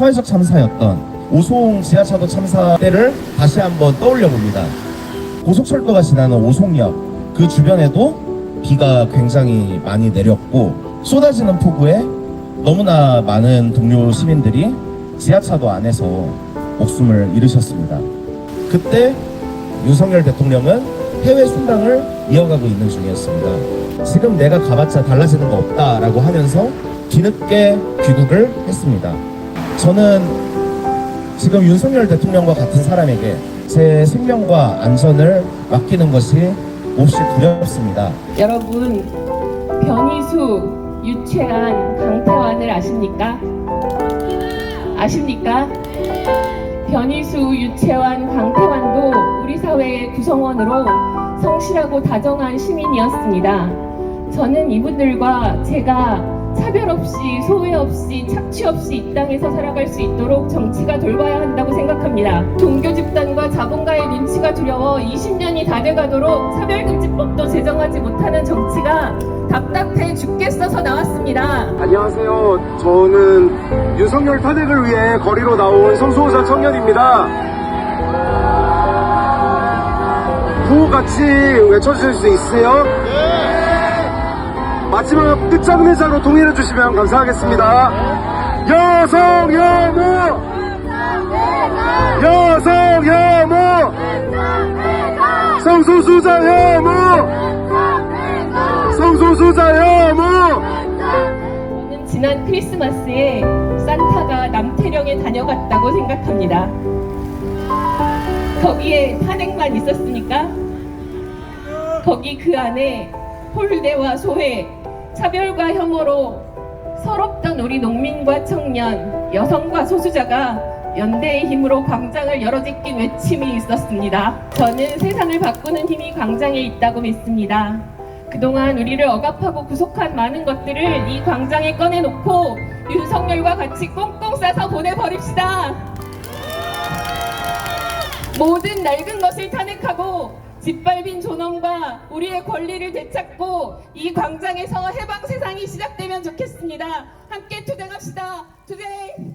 사회적 참사였던 오송 지하차도 참사 때를 다시 한번 떠올려 봅니다. 고속철도가 지나는 오송역 그 주변에도 비가 굉장히 많이 내렸고 쏟아지는 폭우에 너무나 많은 동료 시민들이 지하차도 안에서 목숨을 잃으셨습니다. 그때 윤석열 대통령은 해외 순방을 이어가고 있는 중이었습니다. 지금 내가 가봤자 달라지는 거 없다라고 하면서 뒤늦게 귀국을 했습니다. 저는 지금 윤석열 대통령과 같은 사람에게 제 생명과 안전을 맡기는 것이 몹시 두렵습니다. 여러분, 변희수, 유채한, 강태환을 아십니까? 아십니까? 변희수, 유채환, 강태환도 우리 사회의 구성원으로 성실하고 다정한 시민이었습니다. 저는 이분들과 제가 차별 없이 소외 없이 착취 없이 이 땅에서 살아갈 수 있도록 정치가 돌봐야 한다고 생각합니다. 종교 집단과 자본가의 눈치가 두려워 20년이 다 돼가도록 차별금지법도 제정하지 못하는 정치가 답답해 죽겠어서 나왔습니다. 안녕하세요. 저는 윤석열 탄핵을 위해 거리로 나온 성소호자 청년입니다. 구호 같이 외쳐주실 수 있으세요? 마지막 끝장 내자로 통일해 주시면 감사하겠습니다. 여성 혐오! 여성 혐오! 성소수자 혐오! 성소수자 혐오! 저는 지난 크리스마스에 산타가 남태령에 다녀갔다고 생각합니다. 거기에 탄핵만 있었으니까 거기 그 안에 홀대와 소외, 차별과 혐오로 서럽던 우리 농민과 청년, 여성과 소수자가 연대의 힘으로 광장을 열어제낀 외침이 있었습니다. 저는 세상을 바꾸는 힘이 광장에 있다고 믿습니다. 그동안 우리를 억압하고 구속한 많은 것들을 이 광장에 꺼내놓고 윤석열과 같이 꽁꽁 싸서 보내버립시다. 모든 낡은 것을 탄핵하고 짓밟힌 존엄과 우리의 권리를 되찾고 이 광장에서 해방 세상이 시작되면 좋겠습니다. 함께 투쟁합시다. 투쟁!